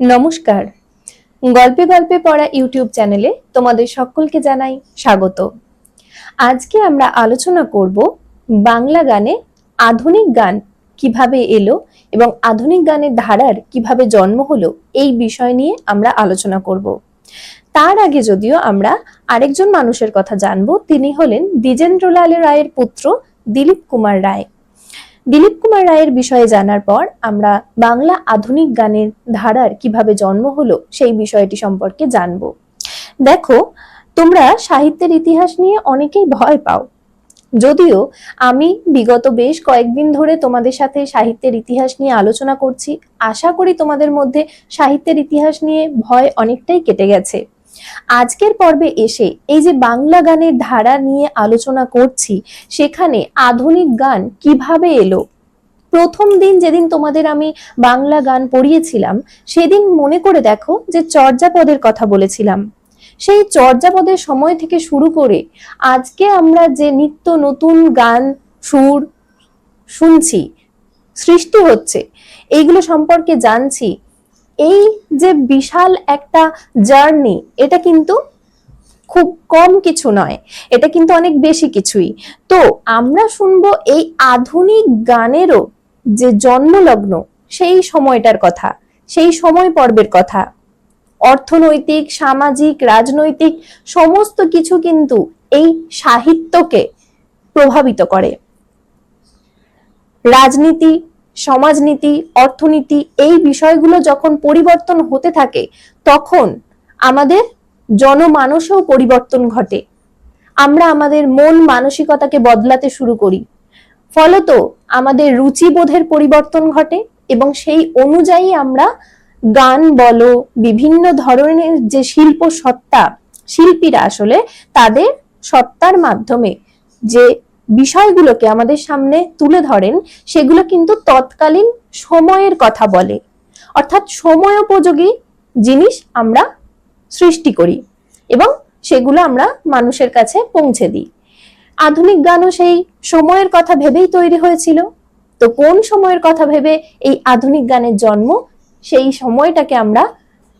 নমস্কার। গল্পে গল্পে পড়া ইউটিউব চ্যানেলে তোমাদের সকলকে জানাই স্বাগত। আজকে আমরা আলোচনা করব বাংলা গানে আধুনিক গান কীভাবে এলো এবং আধুনিক গানের ধারার কীভাবে জন্ম হলো এই বিষয় নিয়ে আমরা আলোচনা করব। তার আগে যদিও আমরা আরেকজন মানুষের কথা জানব, তিনি হলেন দ্বিজেন্দ্রলাল রায়ের পুত্র দিলীপ কুমার রায়। দিলীপ কুমার রায়ের বিষয়ে জানার পর আমরা বাংলা আধুনিক গানের ধারার কীভাবে জন্ম হলো সেই বিষয়টি সম্পর্কে জানব। দেখো, তোমরা সাহিত্যের ইতিহাস নিয়ে অনেকেই ভয় পাও। যদিও আমি বিগত বেশ কয়েকদিন ধরে তোমাদের সাথে সাহিত্যের ইতিহাস নিয়ে আলোচনা করছি, আশা করি তোমাদের মধ্যে সাহিত্যের ইতিহাস নিয়ে ভয় অনেকটাই কেটে গেছে। আজকের পর্বে এসে এই যে বাংলা গানের ধারা নিয়ে আলোচনা করছি, সেখানে আধুনিক গান কীভাবে এলো? প্রথম দিন যেদিন তোমাদের আমি বাংলা গান পড়িয়েছিলাম, সেদিন মনে করে দেখো যে চর্যাপদের কথা বলেছিলাম। সেই চর্যাপদের সময় থেকে শুরু করে আজকে আমরা যে নিত্য নতুন গান, সুর শুনছি, সৃষ্টি হচ্ছে এইগুলো সম্পর্কে জানছি এই যে বিশাল একটা জার্নি, এটা কিন্তু খুব কম কিছু নয়। এটা কিন্তু অনেক বেশি কিছুই। তো আমরা শুনব এই আধুনিক গানেরও যে জন্মলগ্ন, সেই সময়টার কথা, সেই সময় পর্বের কথা। অর্থনৈতিক, সামাজিক, রাজনৈতিক, সমস্ত কিছু কিন্তু এই সাহিত্যকে প্রভাবিত করে। রাজনীতি সমাজনীতি, অর্থনীতি এই বিষয়গুলো যখন পরিবর্তন হতে থাকে, তখন আমাদের জনমানসেও পরিবর্তন ঘটে। আমরা আমাদের মন মানসিকতাকে বদলাতে শুরু করি। ফলত আমাদের রুচিবোধের পরিবর্তন ঘটে এবং সেই অনুযায়ী আমরা গান, বলো, বিভিন্ন ধরনের যে শিল্প সত্তা শিল্পীরা আসলে তাদের সত্তার মাধ্যমে যে বিষয়গুলোকে আমাদের সামনে তুলে ধরেন, সেগুলো কিন্তু তৎকালীন সময়ের কথা বলে। অর্থাৎ সময়োপযোগী জিনিস আমরা সৃষ্টি করি এবং সেগুলো আমরা মানুষের কাছে পৌঁছে দিই। আধুনিক গানও সেই সময়ের কথা ভেবেই তৈরি হয়েছিল। তো কোন সময়ের কথা ভেবে এই আধুনিক গানের জন্ম, সেই সময়টাকে আমরা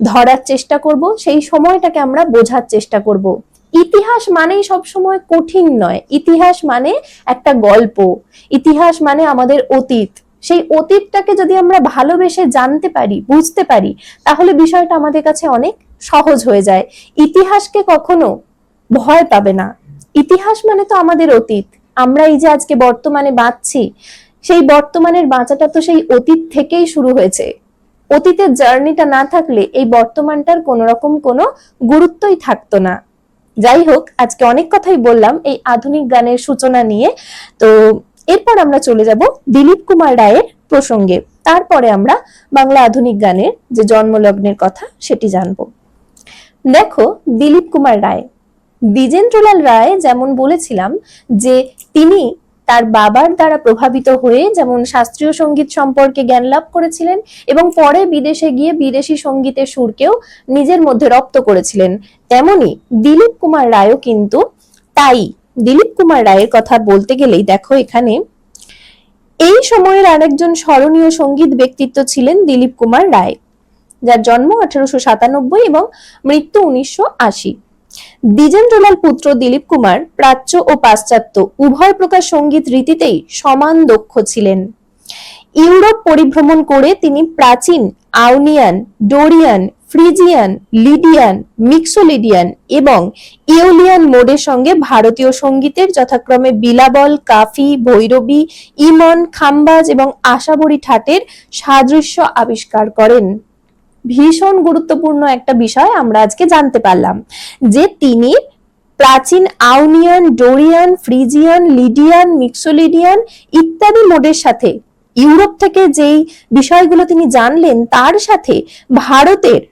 ধরার চেষ্টা করব, সেই সময়টাকে আমরা বোঝার চেষ্টা করব। ইতিহাস মানেই সবসময় কঠিন নয়। ইতিহাস মানে একটা গল্প। ইতিহাস মানে আমাদের অতীত। সেই অতীতটাকে যদি আমরা ভালোবেসে জানতে পারি, বুঝতে পারি, তাহলে বিষয়টা আমাদের কাছে অনেক সহজ হয়ে যায়। ইতিহাসকে কখনো ভয় পাবে না। ইতিহাস মানে তো আমাদের অতীত। আমরা এই যে আজকে বর্তমানে বাঁচছি, সেই বর্তমানের বাঁচাটা তো সেই অতীত থেকেই শুরু হয়েছে। অতীতের জার্নিটা না থাকলে এই বর্তমানটার কোনো রকম কোনো গুরুত্বই থাকতো না। যাই হোক আজকে অনেক কথাই বললাম এই আধুনিক গানের সূচনা নিয়ে। তো এরপর আমরা চলে যাব দিলীপ কুমার রায়ের প্রসঙ্গে। তারপরে আমরা বাংলা আধুনিক গানের যে জন্মলগ্নের কথা সেটি জানব। দেখো দিলীপ কুমার রায়। দ্বিজেন্দ্রলাল রায় যেমন বলেছিলাম যে তিনি তার বাবার দ্বারা প্রভাবিত হয়ে যেমন শাস্ত্রীয় সংগীত সম্পর্কে জ্ঞান লাভ করেছিলেন এবং পরে বিদেশে গিয়ে বিদেশি সঙ্গীতের সুরকেও নিজের মধ্যে রপ্ত করেছিলেন। তেমনি দিলীপ কুমার রায়ও কিন্তু তাই। দিলীপ কুমার রায়ের কথা বলতে গেলেই দেখো এখানে, এই সময়ের আরেকজন স্মরণীয় সংগীত ব্যক্তিত্ব ছিলেন দিলীপ কুমার রায়, যার জন্ম আঠারোশো সাতানব্বই এবং মৃত্যু উনিশশো আশি। দ্বিজেন্দ্রলাল পুত্র দিলীপ কুমার প্রাচ্য ও পাশ্চাত্য উভয় প্রকার সংগীত রীতিতেই সমান দক্ষ ছিলেন। ইউরোপ পরিভ্রমণ করে তিনি প্রাচীন আউনিয়ান, ডোরিয়ান, ফ্রিজিয়ান লিডিয়ান মিক্সোলিডিয়ান এবং ইউলিয়ান মোডের সঙ্গে ভারতীয় সঙ্গীতের যথাক্রমে বিলাবল, কাফি, ভৈরবী, ইমন, খাম্বাজ এবং আশাবরী ঠাটের সাদৃশ্য আবিষ্কার করেন। ভীষণ গুরুত্বপূর্ণ একটা বিষয় আমরা আজকে জানতে পারলাম, যে তিনি প্রাচীন আউনিয়ান, ডোরিয়ান, ফ্রিজিয়ান, লিডিয়ান, মিক্সোলিডিয়ান ইত্যাদি মোডের সাথে ইউরোপ থেকে যেই বিষয়গুলো তিনি জানলেন, তার সাথে ভারতের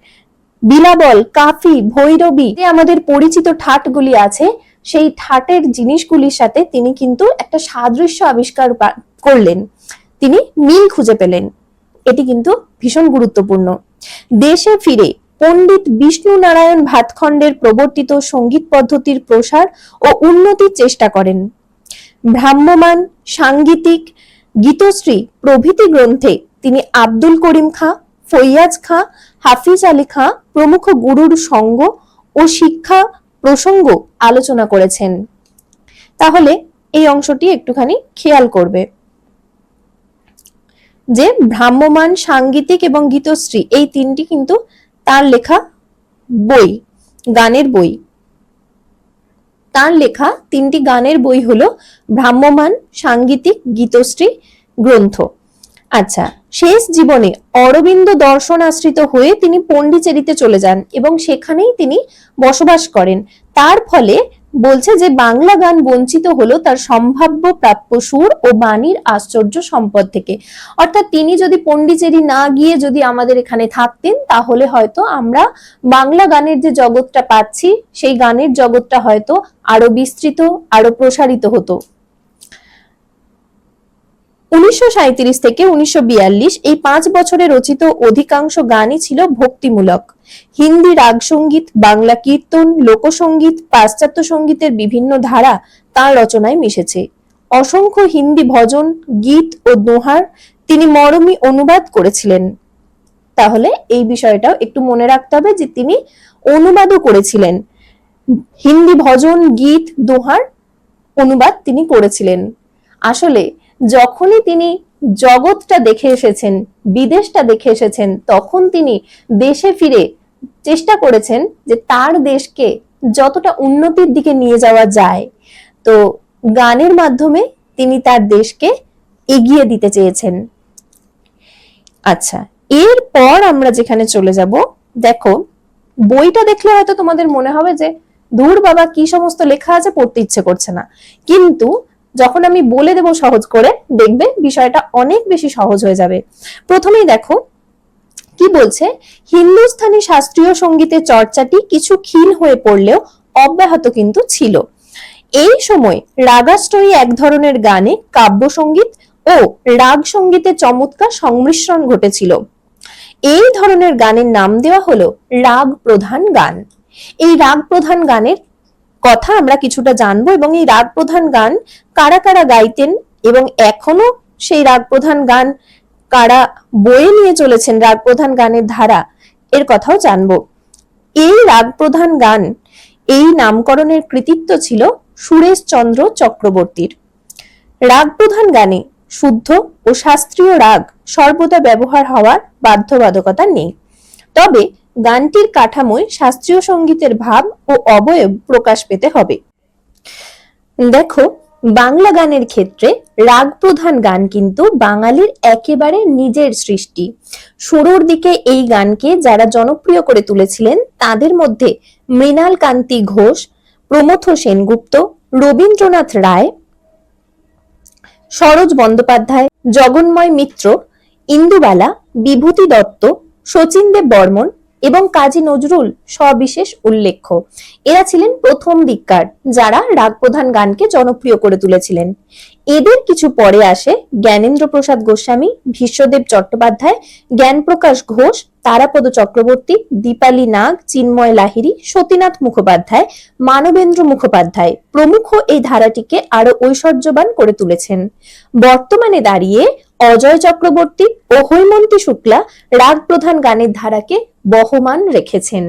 বিলাবল, কাফি, ভৈরবী যে আমাদের পরিচিত ঠাটগুলি আছে, সেই ঠাটের জিনিসগুলির সাথে তিনি কিন্তু একটা সাদৃশ্য আবিষ্কার করলেন। তিনি মিল খুঁজে পেলেন। এটি কিন্তু ভীষণ গুরুত্বপূর্ণ। দেশে ফিরে পণ্ডিত বিষ্ণু নারায়ণ ভাতখণ্ডের প্রবর্তিত সংগীত পদ্ধতির প্রসার ও উন্নতির চেষ্টা করেন। ভ্রাম্যমান সাংগীতিক, গীতশ্রী প্রভৃতি গ্রন্থে তিনি আব্দুল করিম খাঁ, ফৈয়াজ খাঁ, হাফিজ আলী খাঁ প্রমুখ গুরুর সঙ্গ ও শিক্ষা প্রসঙ্গ আলোচনা করেছেন। তাহলে এই অংশটি একটুখানি খেয়াল করবে। যে ভ্রাম্যমান সাঙ্গীতিক এবং গীতশ্রী, এই তিনটি কিন্তু তার লেখা বই, গানের বই। তার লেখা তিনটি গানের বই হলো ভ্রাম্যমান সাঙ্গীতিক গীতশ্রী গ্রন্থ। আচ্ছা শেষ জীবনে অরবিন্দ দর্শন আশ্রিত হয়ে তিনি পন্ডিচেরিতে চলে যান এবং সেখানেই তিনি বসবাস করেন। তার ফলে বলছে যে বাংলা গান বঞ্চিত হলো তার সম্ভাব্য প্রাপ্য সুর ও বাণীর আশ্চর্য সম্পদ থেকে। অর্থাৎ তিনি যদি পন্ডিচেরি না গিয়ে যদি আমাদের এখানে থাকতেন, তাহলে হয়তো আমরা বাংলা গানের যে জগৎটা পাচ্ছি, সেই গানের জগৎটা হয়তো আরও বিস্তৃত, আরও প্রসারিত হতো। উনিশশো সাঁইত্রিশ থেকে উনিশশো বিয়াল্লিশ এই পাঁচ বছরে রচিত অধিকাংশ গানই ছিল ভক্তিমূলক। হিন্দি রাগ সংগীত বাংলা কীর্তন লোকসঙ্গীত পাশ্চাত্য সঙ্গীতের বিভিন্ন ধারা তার রচনায় মিশেছে। অসংখ্য হিন্দি ভজন, গীত ও দোহার তিনি মরমী অনুবাদ করেছিলেন। তাহলে এই বিষয়টাও একটু মনে রাখতে হবে যে তিনি অনুবাদও করেছিলেন। হিন্দি ভজন, গীত, দোহার অনুবাদ তিনি করেছিলেন। আসলে যখনই তিনি জগৎটা দেখে এসেছেন, বিদেশটা দেখে এসেছেন, তখন তিনি দেশে ফিরে চেষ্টা করেছেন যে তার দেশকে যতটা উন্নতির দিকে নিয়ে যাওয়া যায়। তো গানের মাধ্যমে তিনি তার দেশকে এগিয়ে দিতে চেয়েছেন। আচ্ছা এরপর আমরা যেখানে চলে যাব, দেখো, বইটা দেখলে হয়তো তোমাদের মনে হবে যে দূর বাবা, কি সমস্ত লেখা আছে, পড়তে ইচ্ছে করছে না। কিন্তু যখন আমি বলে দেব সহজ করে, দেখবে বিষয়টা অনেক বেশি সহজ হয়ে যাবে। প্রথমেই দেখো, কি বলছে? হিন্দুস্থানি শাস্ত্রীয় সঙ্গীতের চর্চাটি কিছু ক্ষীণ হয়ে পড়লেও অব্যাহত কিন্তু ছিল। এই সময় রাগাষ্টয়ী এক ধরনের গানে কাব্য সংগীত ও রাগ সঙ্গীতের চমৎকার সংমিশ্রণ ঘটেছিল। এই ধরনের গানের নাম দেওয়া হলো রাগ প্রধান গান। এই রাগ প্রধান গানের কথা আমরা কিছুটা জানব এবং এই রাগ প্রধান গান কারা কারা গাইতেন এবং এখনও সেই রাগ প্রধান গান কারা বয়ে নিয়ে চলেছেন রাগ প্রধান গানের ধারা এর কথাও জানব। এই রাগ প্রধান গান এই নামকরণের কৃতিত্ব ছিল সুরেশ চন্দ্র চক্রবর্তীর। রাগ প্রধান গানে শুদ্ধ ও শাস্ত্রীয় রাগ সর্বদা ব্যবহার হওয়ার বাধ্যবাধকতা নেই। তবে গানটির কাঠামোয় শাস্ত্রীয় সঙ্গীতের ভাব ও অবয়ব প্রকাশ পেতে হবে। দেখো, বাংলা গানের ক্ষেত্রে রাগ প্রধান গান কিন্তু বাঙালির একেবারে নিজের সৃষ্টি। শুরুর দিকে এই গানকে যারা জনপ্রিয় করে তুলেছিলেন, তাদের মধ্যে মৃণাল কান্তি ঘোষ, প্রমথ সেনগুপ্ত, রবীন্দ্রনাথ রায়, সরোজ বন্দ্যোপাধ্যায়, জগন্ময় মিত্র, ইন্দুবালা, বিভূতি দত্ত, শচীন দেব বর্মন এবং কাজী নজরুল সবিশেষ উল্লেখ্য। এরা ছিলেন প্রথম দিককার, যারা রাগ প্রধান গানকে জনপ্রিয় করে তুলেছিলেন। এদের কিছু পরে আসে জ্ঞানেন্দ্র প্রসাদ গোস্বামী, ভীষ্মদেব চট্টোপাধ্যায়, জ্ঞানপ্রকাশ ঘোষ, তারাপদ চক্রবর্তী, দীপালি নাগ, চিন্ময় লাহিড়ী, সতীনাথ মুখোপাধ্যায়, মানবেন্দ্র মুখোপাধ্যায় প্রমুখ এই ধারাটিকে আরও ঐশ্বর্যবান করে তুলেছেন। বর্তমানে দাঁড়িয়ে অজয় চক্রবর্তী ও হৈমন্তী শুক্লা রাগ প্রধান গানের ধারাকে বহমান রেখেছেন।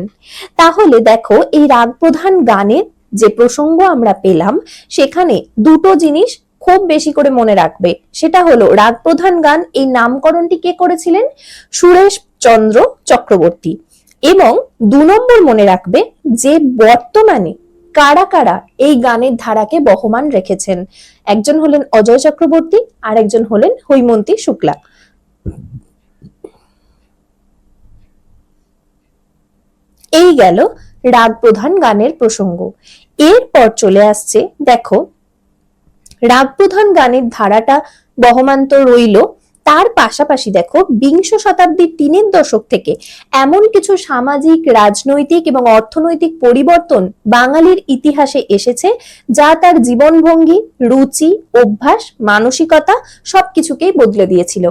তাহলে দেখো, এই রাগ প্রধান গানের যে প্রসঙ্গ আমরা পেলাম, সেখানে দুটো জিনিস খুব বেশি করে মনে রাখবে। সেটা হলো রাগ প্রধান গান এই নামকরণটি কে করেছিলেন? সুরেশ চন্দ্র চক্রবর্তী। এবং দু নম্বর মনে রাখবে যে বর্তমানে কারা কারা এই গানের ধারাকে বহমান রেখেছেন। একজন হলেন অজয় চক্রবর্তী আর একজন হলেন হৈমন্তী শুক্লা। এই গেল রাগ প্রধান গানের প্রসঙ্গ। এরপর চলে আসছে, দেখো, রাগ প্রধান গানের ধারাটা বহমান তো রইল। তার পাশাপাশি দেখো, বিংশ শতাব্দীর তিনের দশক থেকে এমন কিছু সামাজিক, রাজনৈতিক এবং অর্থনৈতিক পরিবর্তন বাঙালির ইতিহাসে এসেছে যা তার জীবনভঙ্গি, রুচি, অভ্যাস, মানসিকতা সবকিছুকেই বদলে দিয়েছিল।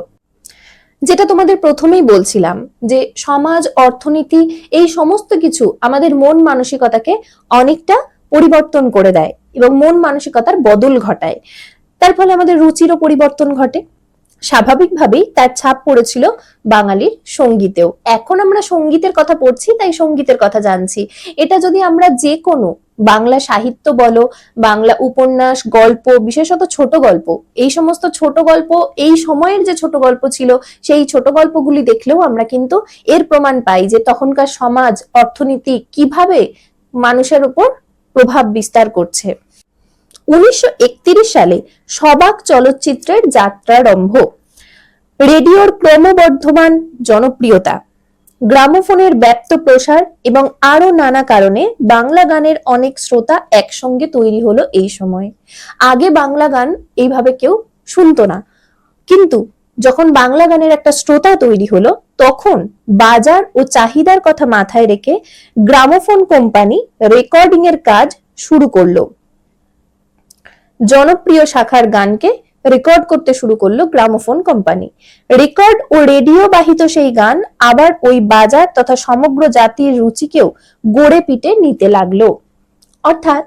যেটা তোমাদের প্রথমেই বলছিলাম, যে সমাজ, অর্থনীতি, এই সমস্ত কিছু আমাদের মন মানসিকতাকে অনেকটা পরিবর্তন করে দেয় এবং মন মানসিকতার বদল ঘটায়। তার ফলে আমাদের রুচিরও পরিবর্তন ঘটে। স্বাভাবিকভাবেই তার ছাপ পড়েছিল বাঙালির সঙ্গীতেও। এখন আমরা সঙ্গীতের কথা পড়ছি, তাই সঙ্গীতের কথা জানছি। এটা যদি আমরা যে কোনো বাংলা সাহিত্য বলো, বাংলা উপন্যাস, গল্প, বিশেষত ছোট গল্প, এই সমস্ত ছোট গল্প, এই সময়ের যে ছোট গল্প ছিল, সেই ছোট গল্পগুলি দেখলেও আমরা কিন্তু এর প্রমাণ পাই যে তখনকার সমাজ, অর্থনীতি কীভাবে মানুষের উপর প্রভাব বিস্তার করছে। উনিশশো একত্রিশ সালে সবাক চলচ্চিত্রের যাত্রারম্ভ। রেডিওর ক্রমবর্ধমান জনপ্রিয়তা, গ্রামোফোনের ব্যাপ্ত প্রসার এবং আরও নানা কারণে বাংলা গানের অনেক শ্রোতা একসঙ্গে তৈরি হলো এই সময়। আগে বাংলা গান এইভাবে কেউ শুনতো না। কিন্তু যখন বাংলা গানের একটা শ্রোতা তৈরি হলো, তখন বাজার ও চাহিদার কথা মাথায় রেখে গ্রামোফোন কোম্পানি রেকর্ডিং এর কাজ শুরু করল। জনপ্রিয় শাখার গানকে রেকর্ড করতে শুরু করল গ্রামোফোন কোম্পানি রেকর্ড ও রেডিও বাহিত সেই গান আবার ওই বাজার তথা সমগ্র জাতির রুচিকেও গড়ে পিটে নিতে লাগল। অর্থাৎ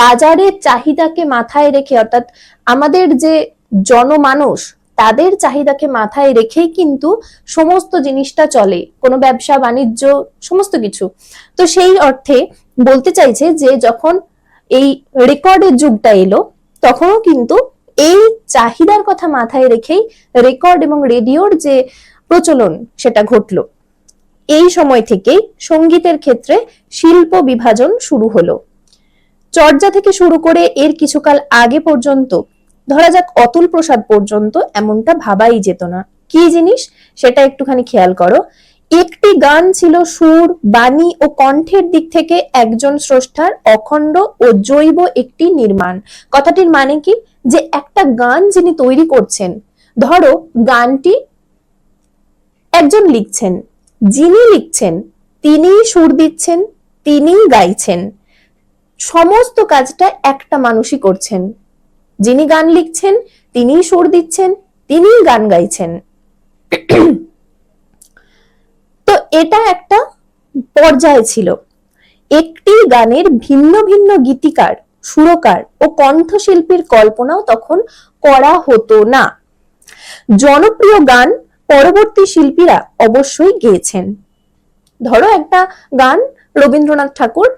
বাজারের চাহিদাকে মাথায় রেখে, অর্থাৎ আমাদের যে জনমানুষ তাদের চাহিদাকে মাথায় রেখেই কিন্তু সমস্ত জিনিসটা চলে, কোনো ব্যবসা, বাণিজ্য, সমস্ত কিছু। তো সেই অর্থে বলতে চাইছে যে যখন এই রেকর্ডের যুগটা এলো তখনও কিন্তু এই চাহিদার কথা মাথায় রেখেই রেকর্ড এবং রেডিওর যে প্রচলন সেটা ঘটলো। এই সময় থেকেই সঙ্গীতের ক্ষেত্রে শিল্প বিভাজন শুরু হলো। চর্যা থেকে শুরু করে এর কিছুকাল আগে পর্যন্ত, ধরা যাক অতুল প্রসাদ পর্যন্ত এমনটা ভাবাই যেত না। কি জিনিস? সেটা একটুখানি খেয়াল করো। একটি গান ছিল সুর, বাণী ও কণ্ঠের দিক থেকে একজন স্রষ্টার অখণ্ড ও জৈব একটি নির্মাণ। কথাটির মানে কি? যে একটা গান যিনি তৈরি করছেন, ধরো গানটি একজন লিখছেন, যিনি লিখছেন, তিনিই সুর দিচ্ছেন, তিনিই গাইছেন। সমস্ত কাজটা একটা মানুষই করছেন। যিনি গান লিখছেন, তিনিই সুর দিচ্ছেন, তিনিই গান গাইছেন। এটা একটা পর্যায়ে ছিল। একটি গানের ভিন্ন ভিন্ন গীতিকার, সুরকার ও কণ্ঠশিল্পীর কল্পনাও তখন করা হতো না। জনপ্রিয় গান পরবর্তী শিল্পীরা অবশ্যই গেয়েছেন। ধরো একটা গান রবীন্দ্রনাথ ঠাকুর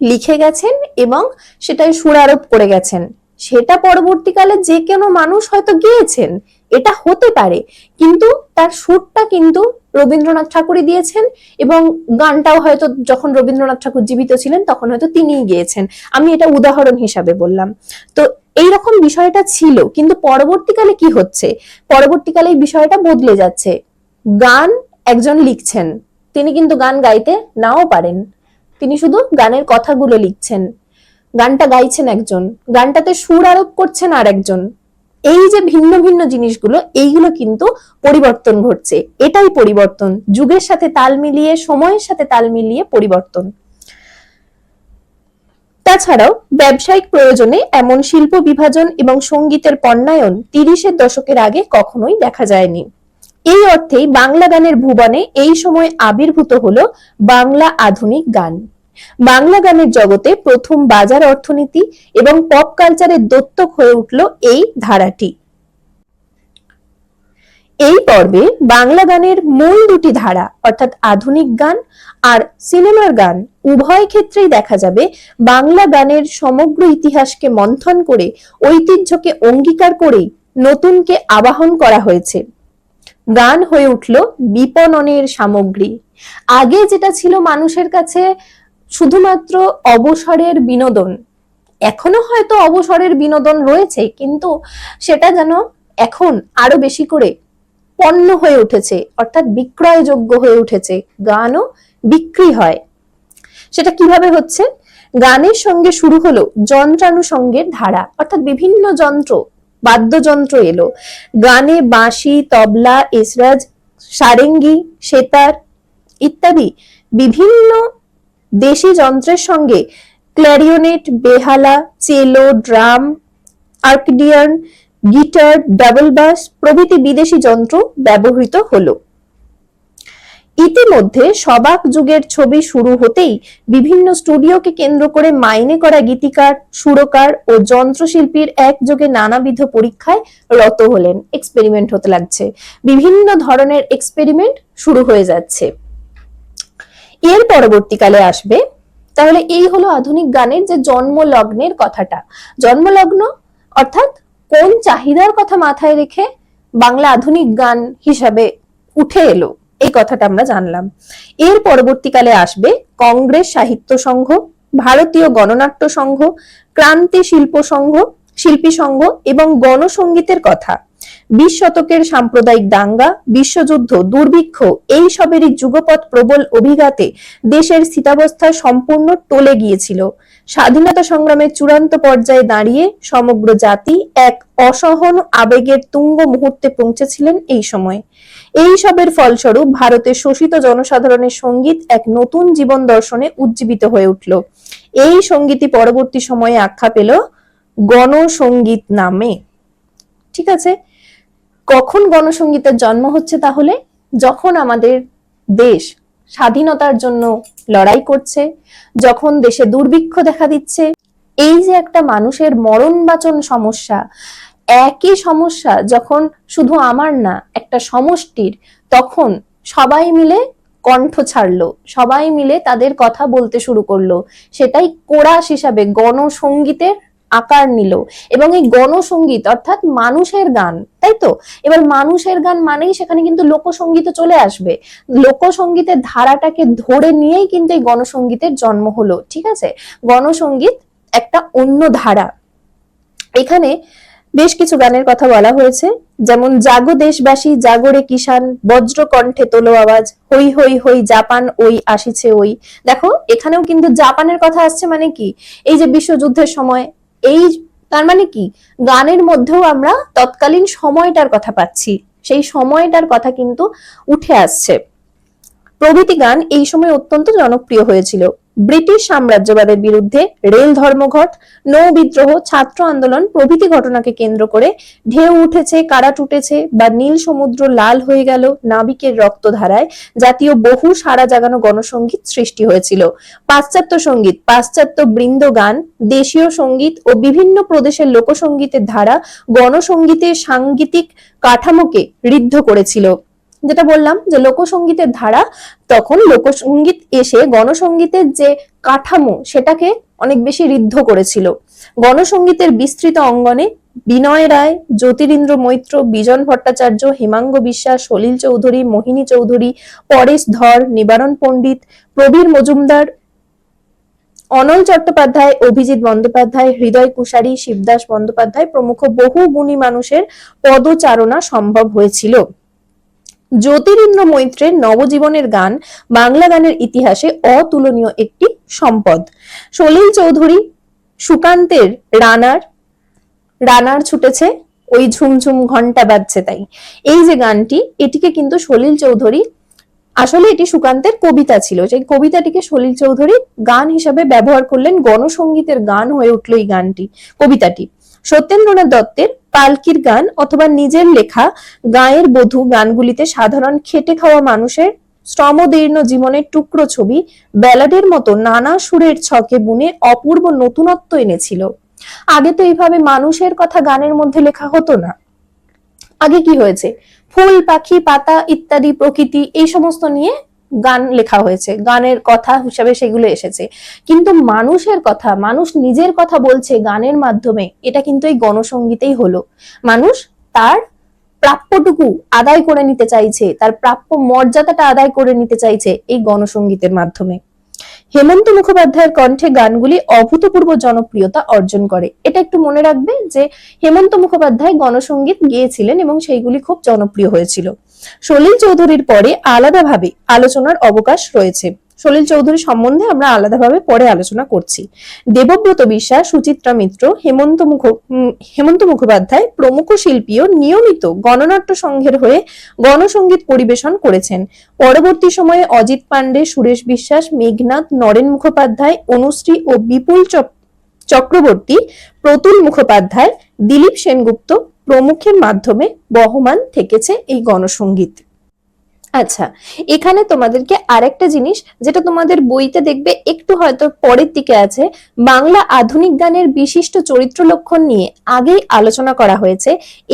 লিখে গেছেন এবং সেটাই সুর আরোপ করে গেছেন। সেটা পরবর্তীকালে যে কোনো মানুষ হয়তো গেয়েছেন, এটা হতে পারে। কিন্তু তার সুরটা কিন্তু রবীন্দ্রনাথ ঠাকুরই দিয়েছেন এবং গানটাও হয়তো যখন রবীন্দ্রনাথ ঠাকুর জীবিত ছিলেন, তখন হয়তো তিনিই গিয়েছেন। আমি এটা উদাহরণ হিসাবে বললাম। তো এইরকম বিষয়টা ছিল, কিন্তু পরবর্তীকালে কি হচ্ছে? পরবর্তীকালে এই বিষয়টা বদলে যাচ্ছে। গান একজন লিখছেন, তিনি কিন্তু গান গাইতে নাও পারেন। তিনি শুধু গানের কথাগুলো লিখছেন। গানটা গাইছেন একজন, গানটাতে সুর আরোপ করছেন আর একজন এই যে ভিন্ন ভিন্ন জিনিসগুলো, এইগুলো কিন্তু পরিবর্তন ঘটছে। এটাই পরিবর্তন। যুগের সাথে তাল মিলিয়ে, সময়ের সাথে তাল মিলিয়ে পরিবর্তন। তাছাড়াও ব্যবসায়িক প্রয়োজনে এমন শিল্প বিভাজন এবং সঙ্গীতের পণ্যায়ন তিরিশের দশকের আগে কখনোই দেখা যায়নি। এই অর্থেই বাংলা গানের ভুবনে এই সময় আবির্ভূত হলো বাংলা আধুনিক গান। বাংলা গানের জগতে প্রথম বাজার অর্থনীতি এবং পপ কালচারের দত্তক হয়ে উঠল এই ধারাটি। এই পর্বে বাংলা গানের মূল দুটি ধারা, অর্থাৎ আধুনিক গান আর সিনেমার গান, উভয় ক্ষেত্রেই দেখা যাবে বাংলা গানের সমগ্র ইতিহাসকে মন্থন করে, ঐতিহ্যকে অঙ্গীকার করেই নতুনকে আবাহন করা হয়েছে। গান হয়ে উঠল বিপণনের সামগ্রী। আগে যেটা ছিল মানুষের কাছে শুধুমাত্র অবসরের বিনোদন। এখনও হয়তো অবসরের বিনোদন রয়েছে, কিন্তু সেটা যেন এখন আরও বেশি করে পণ্য হয়ে উঠেছে, অর্থাৎ বিক্রয়যোগ্য হয়ে উঠেছে। গানও বিক্রি হয়। সেটা কীভাবে হচ্ছে? গানের সঙ্গে শুরু হলো যন্ত্রানুষঙ্গের ধারা, অর্থাৎ বিভিন্ন যন্ত্র, বাদ্যযন্ত্র এলো। গানে বাঁশি, তবলা, এসরাজ, সারেঙ্গি, সেতার ইত্যাদি বিভিন্ন দেশি যন্ত্রের সঙ্গে ক্ল্যারিওনেট, বেহালা, cello, drum, accordion, guitar, double bass প্রভৃতি বিদেশি যন্ত্র ব্যবহৃত হলো। ইতিমধ্যে সবাক যুগের ছবি শুরু হতেই বিভিন্ন স্টুডিওকে কেন্দ্র করে মাইনে করা গীতিকার, সুরকার ও যন্ত্রশিল্পীর একযোগে নানাবিধ পরীক্ষায় রত হলেন। এক্সপেরিমেন্ট হতে লাগছে। বিভিন্ন ধরনের এক্সপেরিমেন্ট শুরু হয়ে যাচ্ছে। এর পরবর্তীকালে আসবে, তাহলে এই হলো আধুনিক গানের যে জন্ম লগ্নের কথাটা। জন্মলগ্ন অর্থাৎ কোন চাহিদার কথা মাথায় রেখে বাংলা আধুনিক গান হিসাবে উঠে এলো, এই কথাটা আমরা জানলাম। এর পরবর্তীকালে আসবে কংগ্রেস সাহিত্য সংঘ, ভারতীয় গণনাট্য সংঘ, ক্রান্তি শিল্প সংঘ শিল্পী সংঘ এবং গণসঙ্গীতের কথা। বিশ শতকের সাম্প্রদায়িক দাঙ্গা, বিশ্বযুদ্ধ, দুর্ভিক্ষ, এই সবেরই যুগপৎ প্রবল অভিঘাতে দেশের স্থিতাবস্থা সম্পূর্ণ টলে গিয়েছিল। স্বাধীনতা সংগ্রামের চূড়ান্ত পর্যায়ে দাঁড়িয়ে সমগ্র জাতি এক অসহন আবেগের তুঙ্গ মুহূর্তে পৌঁছেছিলেন এই সময়। এই সবের ফলস্বরূপ ভারতের শোষিত জনসাধারণের সংগীত এক নতুন জীবন দর্শনে উজ্জীবিত হয়ে উঠল। এই সঙ্গীতই পরবর্তী সময়ে আখ্যা পেল গণসঙ্গীত নামে। ঠিক আছে? কখন গণসঙ্গীতের জন্ম হচ্ছে তাহলে? যখন আমাদের দেশ স্বাধীনতার জন্য লড়াই করছে, যখন দেশে দুর্ভিক্ষ দেখা দিচ্ছে। এই যে একটা মানুষের মরণ বাচন সমস্যা, একই সমস্যা যখন শুধু আমার না, একটা সমষ্টির, তখন সবাই মিলে কণ্ঠ ছাড়লো, সবাই মিলে তাদের কথা বলতে শুরু করল। সেটাই কোরাস হিসাবে গণসঙ্গীতের আকার নিল এবং এই গণসঙ্গীত অর্থাৎ মানুষের গান, তাই তো? এবার মানুষের গান মানেই সেখানে কিন্তু লোকসঙ্গীত চলে আসবে। লোকসঙ্গীতের ধারাটাকে ধরে নিয়েই কিন্তু এই গণসঙ্গীতের জন্ম হলো, ঠিক আছে? গণসঙ্গীত একটা অন্য ধারা। এখানে বেশ কিছু গানের কথা বলা হয়েছে, যেমন, জাগো দেশবাসী জাগরে কিষান বজ্র কণ্ঠে তোলো আওয়াজ, হই হই হই, জাপান ওই, আসিছে ওই। দেখো, এখানেও কিন্তু জাপানের কথা আসছে মানে কি? এই যে বিশ্বযুদ্ধের সময় এই তার মানে কি? গানের মধ্যেও আমরা তৎকালীন সময়টার কথা পাচ্ছি। সেই সময়টার কথা কিন্তু উঠে আসছে। প্রভৃতি গান এই সময় অত্যন্ত জনপ্রিয় হয়েছিল। ব্রিটিশ সাম্রাজ্যবাদের বিরুদ্ধে রেল ধর্মঘট, নৌ বিদ্রোহ, ছাত্র আন্দোলন প্রভৃতি ঘটনাকে কেন্দ্র করে ঢেউ উঠেছে, কারা টুটেছে বা নীল সমুদ্র লাল হয়ে গেল নাবিকের রক্তধারায়, জাতীয় বহু সারা জাগানো গণসঙ্গীত সৃষ্টি হয়েছিল। পাশ্চাত্য সংগীত, পাশ্চাত্য বৃন্দ গান, দেশীয় সংগীত ও বিভিন্ন প্রদেশের লোকসঙ্গীতের ধারা গণসঙ্গীতের সাংগীতিক কাঠামোকে ঋদ্ধ করেছিল। যেটা বললাম যে লোকসঙ্গীতের ধারা, তখন লোকসঙ্গীত এসে গণসঙ্গীতের যে কাঠামো সেটাকে অনেক বেশি ঋদ্ধ করেছিল। গণসঙ্গীতের বিস্তৃত অঙ্গনে বিনয় রায়, জ্যোতিরিন্দ্র মৈত্র, বিজন ভট্টাচার্য, হেমাঙ্গ বিশ্বাস, সলিল চৌধুরী, মোহিনী চৌধুরী, পরেশ ধর, নিবারণ পণ্ডিত, প্রবীর মজুমদার, অনল চট্টোপাধ্যায়, অভিজিৎ বন্দ্যোপাধ্যায়, হৃদয় কুশারী শিবদাস বন্দ্যোপাধ্যায় প্রমুখ বহু গুণী মানুষের পদচারণা সম্ভব হয়েছিল। জ্যোতিরিন্দ্র মৈত্রের নবজীবনের গান বাংলা গানের ইতিহাসে অতুলনীয় একটি সম্পদ। সলিল চৌধুরী, সুকান্তের রানার রানার ছুটেছে, ওই ঝুমঝুম ঘণ্টা বাজছে তাই। এই যে গানটি, এটিকে কিন্তু সলিল চৌধুরী, আসলে এটি সুকান্তের কবিতা ছিল, সেই কবিতাটিকে সলিল চৌধুরী গান হিসাবে ব্যবহার করলেন গণসঙ্গীতের গান হয়ে উঠল এই গানটি, কবিতাটি। সত্যেন্দ্রনাথ দত্তের পালকির গান অথবা নিজের লেখা গায়ের বধূ গানগুলিতে সাধারণ খেটে খাওয়া মানুষের শ্রমদীর্ণ জীবনের টুকরো ছবি ব্যালাডের মতো নানা সুরের ছকে বুনে অপূর্ব নতুনত্ব এনেছিল। আগে তো এইভাবে মানুষের কথা গানের মধ্যে লেখা হতো না। আগে কি হয়েছে? ফুল, পাখি, পাতা ইত্যাদি, প্রকৃতি এই সমস্ত নিয়ে গান লেখা হয়েছে, গানের কথা হিসাবে সেগুলো এসেছে। কিন্তু মানুষের কথা, মানুষ নিজের কথা বলছে গানের মাধ্যমে, এটা কিন্তু এই গণসঙ্গীতেই হলো। মানুষ তার প্রাপ্যটুকু আদায় করে নিতে চাইছে, তার প্রাপ্য মর্যাদাটা আদায় করে নিতে চাইছে এই গণসঙ্গীতের মাধ্যমে। হেমন্ত মুখোপাধ্যায়ের কণ্ঠে গানগুলি অভূতপূর্ব জনপ্রিয়তা অর্জন করে। এটা একটু মনে রাখবে যে, হেমন্ত মুখোপাধ্যায় গণসঙ্গীত গেয়েছিলেন এবং সেইগুলি খুব জনপ্রিয় হয়েছিল। সলিল চৌধুরীর পরে আলাদাভাবে আলোচনার অবকাশ রয়েছে। সলিল চৌধুরী সম্বন্ধে আমরা আলাদাভাবে পরে আলোচনা করছি। দেবব্রত বিশ্বাস, সুচিত্রা মিত্র, হেমন্ত মুখ হেমন্ত মুখোপাধ্যায় প্রমুখ শিল্পীও নিয়মিত গণনাট্য সংঘের হয়ে গণসঙ্গীত পরিবেশন করেছেন। পরবর্তী সময়ে অজিত পান্ডে সুরেশ বিশ্বাস, মেঘনাথ, নরেন মুখোপাধ্যায়, অনুশ্রী ও বিপুল চক্রবর্তী, প্রতুল মুখোপাধ্যায়, দিলীপ সেনগুপ্ত প্রমুখের মাধ্যমে বহমান থেকেছে এই গণসঙ্গীত আচ্ছা এখানে তোমাদেরকে আরেকটা জিনিস যেটা তোমাদের বইতে দেখবে একটু হয়তো পরের দিকে আছে, বাংলা আধুনিক গানের বিশিষ্ট চরিত্র লক্ষণ নিয়ে আগেই আলোচনা করা হয়েছে।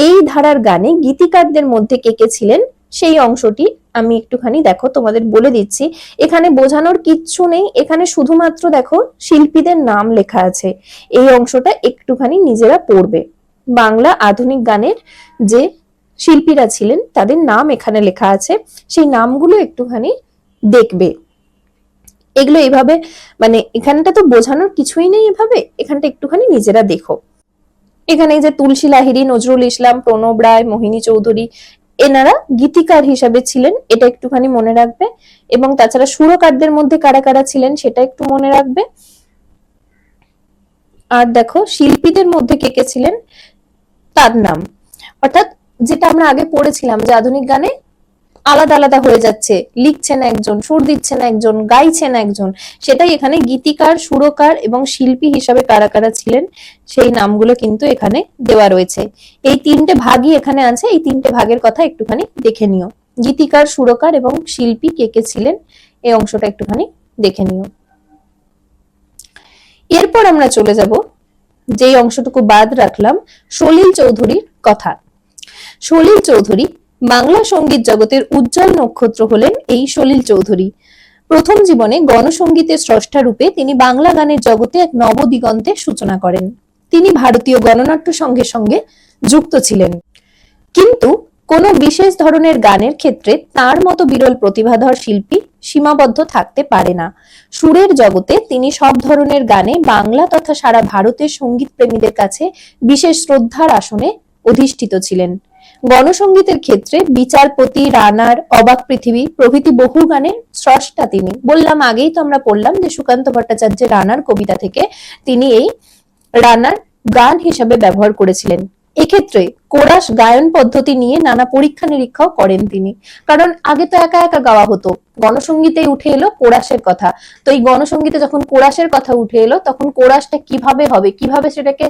এই ধারার গানে গীতিকারদের মধ্যে কে কে ছিলেন সেই অংশটি আমি একটুখানি দেখো, তোমাদের বলে দিচ্ছি। এখানে বোঝানোর কিচ্ছু নেই, এখানে শুধুমাত্র দেখো শিল্পীদের নাম লেখা আছে। এই অংশটা একটুখানি নিজেরা পড়বে। বাংলা আধুনিক গানের যে শিল্পীরা ছিলেন, তাদের নাম এখানে লেখা আছে। সেই নামগুলো একটুখানি দেখবে। এগুলো এইভাবে মানে এখানটা তো বোঝানোর কিছুই নেই এভাবে, এখানটা একটুখানি নিজেরা দেখো। এখানে যে তুলসী লাহিড়ী, নজরুল ইসলাম, প্রণব রায়, মোহিনী চৌধুরী, এনারা গীতিকার হিসাবে ছিলেন, এটা একটুখানি মনে রাখবে। এবং তাছাড়া সুরকারদের মধ্যে কারা কারা ছিলেন, সেটা একটু মনে রাখবে। আর দেখো, শিল্পীদের মধ্যে কে কে ছিলেন? তার নাম। অর্থাৎ যেটা আমরা আগে পড়েছিলাম যে আধুনিক গানে আলাদা আলাদা হয়ে যাচ্ছে। লিখছেন একজন, সুর দিচ্ছেন একজন, গাইছেন একজন। সেটাই এখানে গীতিকার, সুরকার এবং শিল্পী হিসাবে কারা কারা ছিলেন, সেই নামগুলো কিন্তু এখানে দেওয়া রয়েছে। এই তিনটে ভাগই এখানে আছে, এই তিনটে ভাগের কথা একটুখানি দেখে নিও। গীতিকার, সুরকার এবং শিল্পী কে কে ছিলেন, এই অংশটা একটুখানি দেখে নিও। এরপর আমরা চলে যাব যেই অংশটুকু বাদ রাখলাম, সলিল চৌধুরীর কথা। সলিল চৌধুরী বাংলা সংগীত জগতের উজ্জ্বল নক্ষত্র হলেন এই সলিল চৌধুরী। প্রথম জীবনে গণসঙ্গীতের স্রষ্টা রূপে তিনি বাংলা গানের জগতে এক নবদিগন্তের সূচনা করেন। তিনি ভারতীয় গণনাট্য সঙ্গে সঙ্গে যুক্ত ছিলেন। কিন্তু কোনো বিশেষ ধরনের গানের ক্ষেত্রে তার মতো বিরল প্রতিভাধর শিল্পী সীমাবদ্ধ থাকতে পারে না। সুরের জগতে তিনি সব ধরনের গানে বাংলা তথা সারা ভারতের সংগীত প্রেমীদের কাছে বিশেষ শ্রদ্ধার আসনে অধিষ্ঠিত ছিলেন। গণসঙ্গীতের ক্ষেত্রে বিচারপতি, রানার, অবাক পৃথিবী প্রভৃতি বহু গানের স্রষ্টা তিনি। বললাম আগেই তো আমরা পড়লাম যে সুকান্ত ভট্টাচার্যের রানার কবিতা থেকে তিনি এই রানার গান হিসাবে ব্যবহার করেছিলেন। এক্ষেত্রে কোরাস গায়ন পদ্ধতি নিয়ে নানা পরীক্ষা নিরীক্ষাও করেন তিনি। কারণ আগে তো একা একা গাওয়া হতো। গণসঙ্গীতে উঠে এলো কোরাসের কথা। তো এই গণসঙ্গীতে যখন কোরাসের কথা উঠে এলো, তখন কোরাসটা কীভাবে হবে, কীভাবে সেটাকে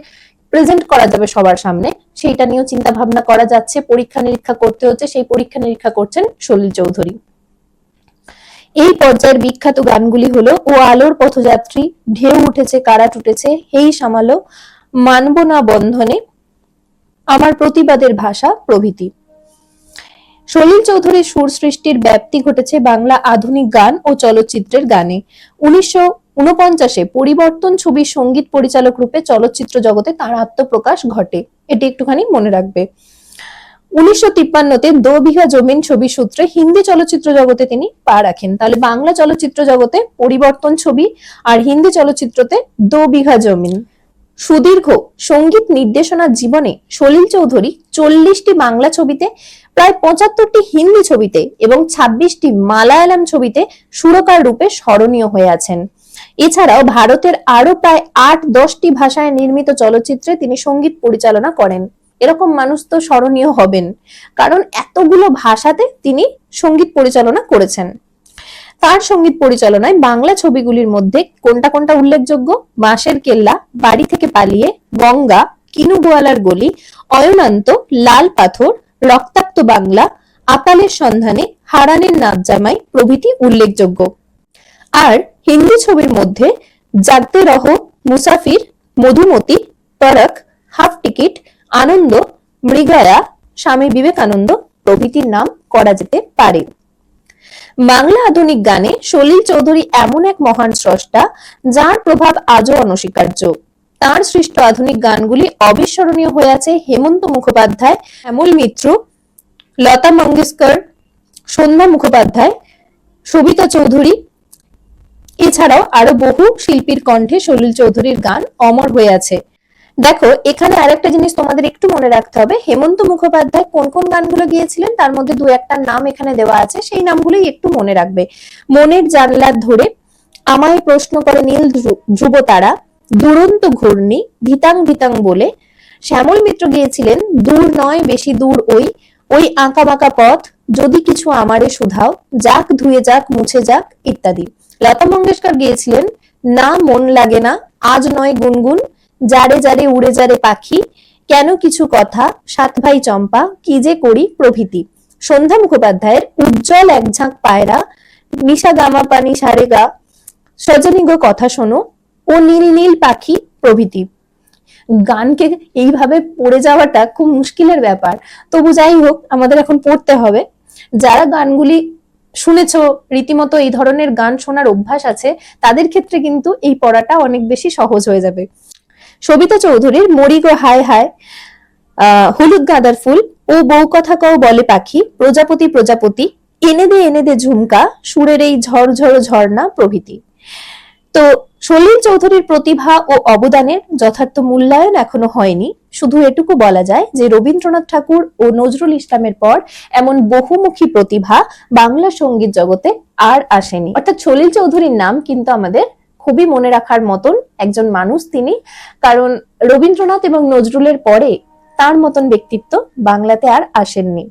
প্রেজেন্ট করা যাবে সবার সামনে, সেইটা নিয়েও চিন্তা ভাবনা করা যাচ্ছে পরীক্ষা নিরীক্ষা করতে হচ্ছে, সেই পরীক্ষা নিরীক্ষা করছেন সলিল চৌধুরী। এই পর্যায়ের বিখ্যাত গানগুলি হলো, ও আলোর পথযাত্রী, ঢেউ উঠেছে, কারা টুটেছে, হেই সামালো, মানব না বন্ধনে আমার প্রতিবাদের ভাষা প্রভৃতি। সলিল চৌধুরীর সুর সৃষ্টির ব্যাপ্তি ঘটেছে বাংলা আধুনিক গান ও চলচ্চিত্রের গানে। উনিশশো উনপঞ্চাশে পরিবর্তন ছবির সংগীত পরিচালক রূপে চলচ্চিত্র জগতে তার আত্মপ্রকাশ ঘটে। এটি একটুখানি মনে রাখবে। উনিশশো তিপ্পান্নতে দো বিঘা জমিন ছবি সূত্রে হিন্দি চলচ্চিত্র জগতে তিনি পা রাখেন। তাহলে বাংলা চলচ্চিত্র জগতে পরিবর্তন ছবি আর হিন্দি চলচ্চিত্রতে দো বিঘা জমিন। সুদীর্ঘ সংগীত নির্দেশনার জীবনে সলিল চৌধুরী চল্লিশটি বাংলা ছবিতে, প্রায় পঁচাত্তরটি হিন্দি ছবিতে এবং ছাব্বিশটি মালায়ালাম ছবিতে সুরকার রূপে স্মরণীয় হয়ে আছেন। এছাড়াও ভারতের আরও প্রায় আট দশটি ভাষায় নির্মিত চলচ্চিত্রে তিনি সংগীত পরিচালনা করেন। এরকম মানুষ তো স্মরণীয় হবেন, কারণ এতগুলো ভাষাতে তিনি সংগীত পরিচালনা করেছেন। তার সংগীত পরিচালনায় বাংলা ছবিগুলির মধ্যে কোনটা কোনটা উল্লেখযোগ্য? বাঁশের কেল্লা, বাড়ি থেকে পালিয়ে গঙ্গা কিনু গোয়ালার গলি, অয়নান্ত, লাল পাথর, রক্তাক্ত বাংলা, আপালের সন্ধানে হারানের নাচ জামাই প্রভৃতি উল্লেখযোগ্য। আর হিন্দি ছবির মধ্যে জাগতে রহ, মুসাফির, মধুমতি পরখ হাফ টিকিট, আনন্দ, মৃগয়া, স্বামী বিবেকানন্দ প্রভৃতির নাম করা যেতে পারে। বাংলা আধুনিক গানে সলিল চৌধুরী এমন এক মহান স্রষ্টা, যার প্রভাব আজও অনস্বীকার্য। তার সৃষ্ট আধুনিক গানগুলি অবিস্মরণীয় হয়ে আছে হেমন্ত মুখোপাধ্যায় শ্যামল মিত্র, লতা মঙ্গেশকর, সন্ধ্যা মুখোপাধ্যায়, সবিতা চৌধুরী। এছাড়াও আরও বহু শিল্পীর কণ্ঠে সলিল চৌধুরীর গান অমর হয়ে আছে। দেখো, এখানে আরেকটা জিনিস তোমাদের একটু মনে রাখতে হবে। হেমন্ত মুখোপাধ্যায় কোন কোন গানগুলো গিয়েছিলেন? তার মধ্যে দু একটা নাম এখানে দেওয়া আছে, সেই নামগুলোই একটু মনে রাখবে। মনের জানলার ধরে আমায় প্রশ্ন করে নীল ধ্রু- ধ্রুব তারা দুরন্ত ঘূর্ণি ধিতাং ধিতাং বলে। শ্যামল মিত্র গিয়েছিলেন, দূর নয়, বেশি দূর ওই ওই আঁকা বাঁকা পথ, যদি কিছু আমারে শুধাও, যাক, ধুয়ে যাক, মুছে যাক, ইত্যাদি। লতা মঙ্গেশকর গিয়েছিলেন, না, মন লাগে না, আজ নয় গুনগুন যারে যারে উড়ে যারে পাখি, কেন কিছু কথা, সাত ভাই চম্পা, কি যে করি প্রভৃতি। সন্ধ্যা মুখোপাধ্যায়ের উজ্জ্বল এক ঝাঁক পায়রা, নিশা গামা পানি সজনী গো কথা শোনো, ও নীল নীল পাখি প্রভৃতি। গানকে এইভাবে পড়ে যাওয়াটা খুব মুশকিলের ব্যাপার। তবু যাই হোক, আমাদের এখন পড়তে হবে। যারা গানগুলি শুনেছ, রীতিমতো এই ধরনের গান শোনার অভ্যাস আছে, তাদের ক্ষেত্রে কিন্তু এই পড়াটা অনেক বেশি সহজ হয়ে যাবে। সবিতা চৌধুরীর মরি গো হায় হায় হলুদ গাঁদার ফুল ও বউ কথা কও বলে পাখি, প্রজাপতি প্রজাপতি এনে দে এনে দে ঝুমকা, সুরের এই ঝড়ঝড় ঝর্ণা প্রভৃতি। তো সলিল চৌধুরীর প্রতিভা ও অবদানের যথার্থ মূল্যায়ন এখনও হয়নি। শুধু এটুকু বলা যায় যে রবীন্দ্রনাথ ঠাকুর ও নজরুল ইসলামের পর এমন বহুমুখী প্রতিভা বাংলা সংগীত জগতে আর আসেনি। অর্থাৎ সলিল চৌধুরীর নাম কিন্তু আমাদের খুবই মনে রাখার মতন একজন মানুষ তিনি। কারণ রবীন্দ্রনাথ এবং নজরুলের পরে তার মতন ব্যক্তিত্ব বাংলাতে আর আসেননি।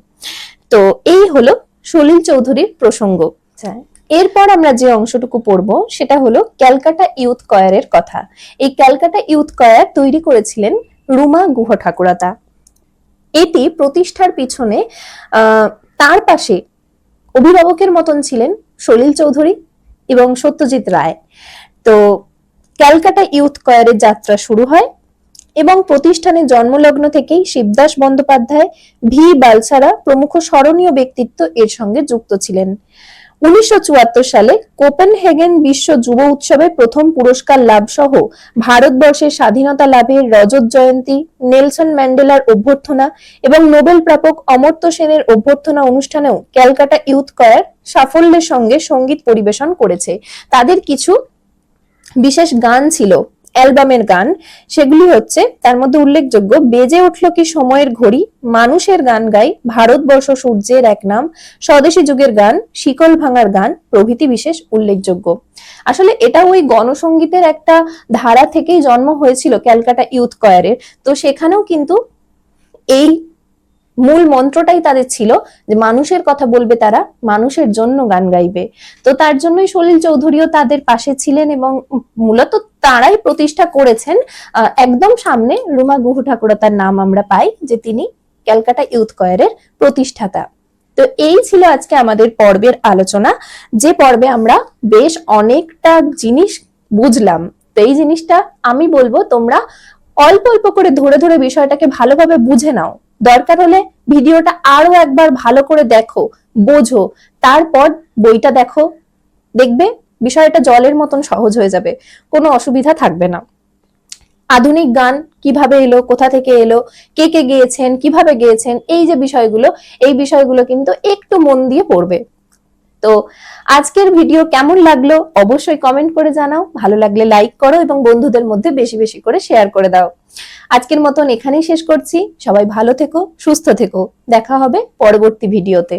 তো এই হলো সলিল চৌধুরীর প্রসঙ্গ। আচ্ছা, এরপর আমরা যে অংশটুকু পড়ব সেটা হলো ক্যালকাটা ইউথ কয়ারের কথা। এই ক্যালকাটা ইউথ কয়ার তৈরি করেছিলেন রুমা গুহ ঠাকুরাতা এটি প্রতিষ্ঠার পিছনে আহ, তার পাশে অভিভাবকের মতন ছিলেন সলিল চৌধুরী এবং সত্যজিৎ রায়। তো ক্যালকাটা ইউথ কয়ারের যাত্রা শুরু হয় এবং প্রতিষ্ঠানের জন্মলগ্ন থেকেই শিবদাস বন্দ্যোপাধ্যায়, ভি. বালসারা প্রমুখ স্মরণীয় ব্যক্তিত্ব এর সঙ্গে যুক্ত ছিলেন। উনিশশো সালে কোপেনহেগেন বিশ্ব যুব উৎসবে প্রথম পুরস্কার লাভ সহ ভারতবর্ষের স্বাধীনতা লাভের রজত জয়ন্তী, নেলসন ম্যান্ডেলার অভ্যর্থনা এবং নোবেল প্রাপক অমর্ত্য সেনের অভ্যর্থনা অনুষ্ঠানেও ক্যালকাটা ইউথ কয়ার সাফল্যের সঙ্গে সংগীত পরিবেশন করেছে। তাদের কিছু বিশেষ গান ছিল, অ্যালবামের গান। সেগুলি হচ্ছে, তার মধ্যে উল্লেখযোগ্য, বেজে উঠল কি সময়ের ঘড়ি, মানুষের গান গাই, ভারতবর্ষ সূর্যের এক নাম, স্বদেশী যুগের গান, শিকল ভাঙার গান, প্রভৃতি বিশেষ উল্লেখযোগ্য। আসলে এটা ওই গণসঙ্গীতের একটা ধারা থেকেই জন্ম হয়েছিল ক্যালকাটা ইউথ কয়ারের তো সেখানেও কিন্তু এই মূল মন্ত্রটাই তাদের ছিল যে মানুষের কথা বলবে তারা, মানুষের জন্য গান গাইবে। তো তার জন্যই সলিল চৌধুরীও তাদের পাশে ছিলেন এবং মূলত তারাই প্রতিষ্ঠা করেছেন একদম সামনে রুমা গুহু ঠাকুরতার নাম আমরা পাই, যে তিনি ক্যালকাটা ইউথ কয়ারের প্রতিষ্ঠাতা। তো এই ছিল আজকে আমাদের পর্বের আলোচনা। যে পর্বে আমরা বেশ অনেকটা জিনিস বুঝলাম, তো এই জিনিসটা আমি বলব তোমরা অল্প অল্প করে ধরে ধরে বিষয়টাকে ভালোভাবে বুঝে নাও। দরকার হলে ভিডিওটা আরও একবার ভালো করে দেখো, বোঝো, তারপর বইটা দেখো। দেখবে বিষয়টা জলের মতন সহজ হয়ে যাবে, কোনো অসুবিধা থাকবে না। আধুনিক গান কীভাবে এলো, কোথা থেকে এলো, কে কে গেয়েছেন, কীভাবে গেয়েছেন, এই যে বিষয়গুলো, এই বিষয়গুলো কিন্তু একটু মন দিয়ে পড়বে। তো আজকের ভিডিও কেমন লাগল অবশ্যই কমেন্ট করে জানাও, ভালো লাগলে লাইক করো এবং বন্ধুদের মধ্যে বেশি বেশি করে শেয়ার করে দাও। আজকের মতন এখানেই শেষ করছি। সবাই ভালো থেকো সুস্থ থেকো। দেখা হবে পরবর্তী ভিডিওতে।